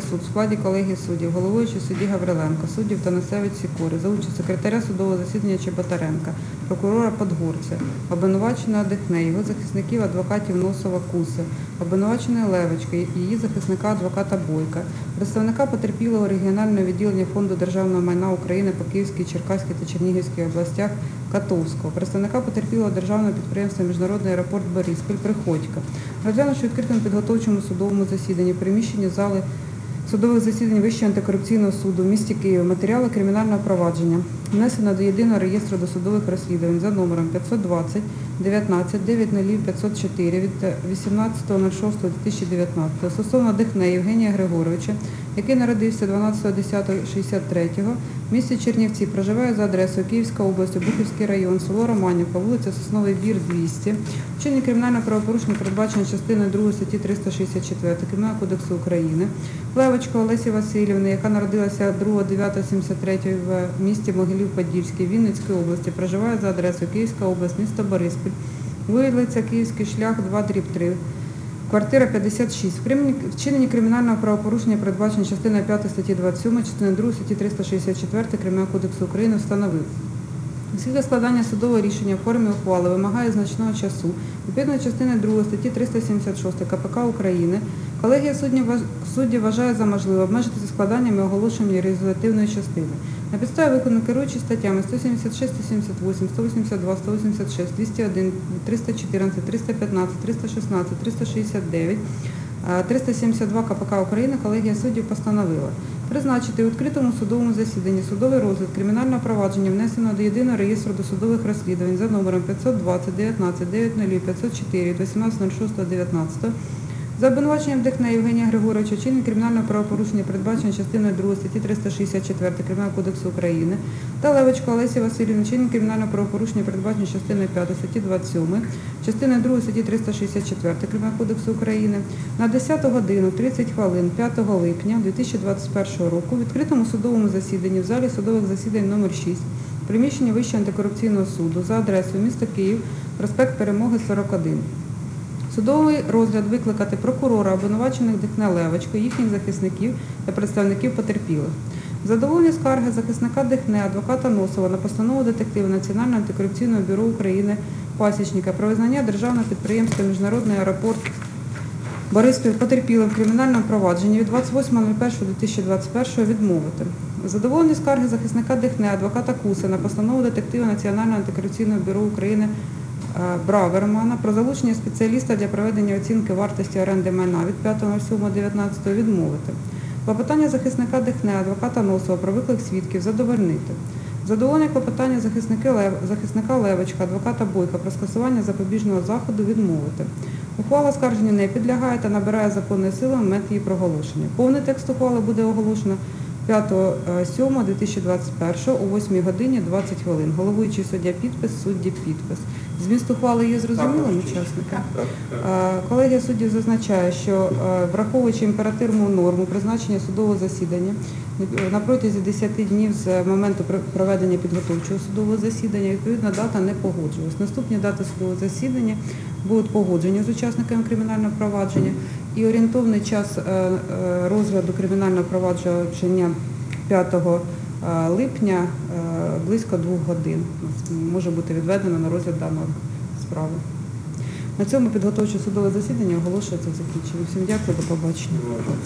Суд в складі колегії суддів, головуючий судді Гавриленко, суддів Танасевич Сікори, за участь секретаря судового засідання Чеботаренка, прокурора Подгорця, обвинуваченого Дихне, його захисників адвокатів Носова Куси, обвинуваченої Левочки, її захисника адвоката Бойка, представника потерпілого регіонального відділення Фонду державного майна України по Київській, Черкаській та Чернігівській областях Катовського, представника потерпілого державного підприємства Міжнародний аеропорт Бориспіль Приходька, розглянувши відкритому підготовчому судовому засіданні приміщенні зали судових засідань Вищого антикорупційного суду в місті Києві. Матеріали кримінального провадження внесено до єдиного реєстру досудових розслідувань за номером 520 19 504 від 18.06.2019 стосовно Дихне Євгенія Григоровича, який народився 12.10.63 в місті Чернівці, проживає за адресою Київська область, Бухівський район, село Романівка, вулиця Сосновий Бір, 200. Вчинення кримінального правопорушення передбачено частиною 2 статті 364 Кримінального кодексу України. Левочко Олесі Васильівни, яка народилася 2.9.73 в місті Могилів-Подільський, Вінницької області, проживає за адресою Київська область, місто Бориспіль, вулиця Київський шлях 2 дріб 3. Квартира 56. В кримі- Вчиненні кримінального правопорушення передбачено частиною 5 статті 27, частиною 2 статті 364 Кримінального кодексу України встановив. Оскільки складання судового рішення в формі ухвали вимагає значного часу, відповідно частини 2 статті 376 КПК України, колегія суддів вважає за можливе обмежитися складанням і оголошенням частини. На підставі виконаних керуючи статтями 176, 178, 182, 186, 201, 314, 315, 316, 369, е, 372 КПК України колегія суддів постановила призначити у відкритому судовому засіданні судовий розгляд кримінального провадження, внесеного до єдиного реєстру досудових розслідувань за номером 520 19 90 504 від 18.06.19 за обвинуваченням Дихна Євгенія Григоровича чинення кримінального правопорушення передбачено частиною 2 статті 364 Кримінального кодексу України та Левочко Олесі Васильівни чинення кримінального правопорушення передбачено частиною 5 статті 27, частиною 2 статті 364 Кримінального кодексу України на 10 годину 30 хвилин 5 липня 2021 року в відкритому судовому засіданні в залі судових засідань номер 6 приміщення Вищого антикорупційного суду за адресою міста Київ, проспект Перемоги 41. Судовий розгляд викликати прокурора, обвинувачених Дихне Левочко, їхніх захисників та представників потерпілих. Задоволення скарги захисника Дихне, адвоката Носова на постанову детектива Національного антикорупційного бюро України Пасічника про визнання державного підприємства Міжнародний аеропорт Бориспіль потерпілим в кримінальному провадженні від 28.01.2021 відмовити. Задоволені скарги захисника Дихне, адвоката Куса на постанову детектива Національного антикорупційного бюро України Бравермана про залучення спеціаліста для проведення оцінки вартості оренди майна від 5.07.19 відмовити. Клопотання захисника Дихне, адвоката Носова про виклик свідків задовольнити. Задоволення клопотання захисника Левочка, адвоката Бойка про скасування запобіжного заходу відмовити. Ухвала скарження не підлягає та набирає законної сили в момент її проголошення. Повний текст ухвали буде оголошено 5.07.2021 о 8 годині 20 хвилин. Головуючий суддя підпис, судді підпис. Зміст ухвали є зрозумілим учасникам? Е, Колегія суддів зазначає, що е, враховуючи імперативну норму призначення судового засідання е, на протязі 10 днів з моменту проведення підготовчого судового засідання, відповідна дата не погоджувалась. Наступні дати судового засідання будуть погоджені з учасниками кримінального провадження і орієнтовний час е, е, розгляду кримінального провадження 5 е, липня близько двох годин може бути відведено на розгляд даної справи. На цьому підготовче судове засідання оголошується закінченим. Всім дякую, до побачення.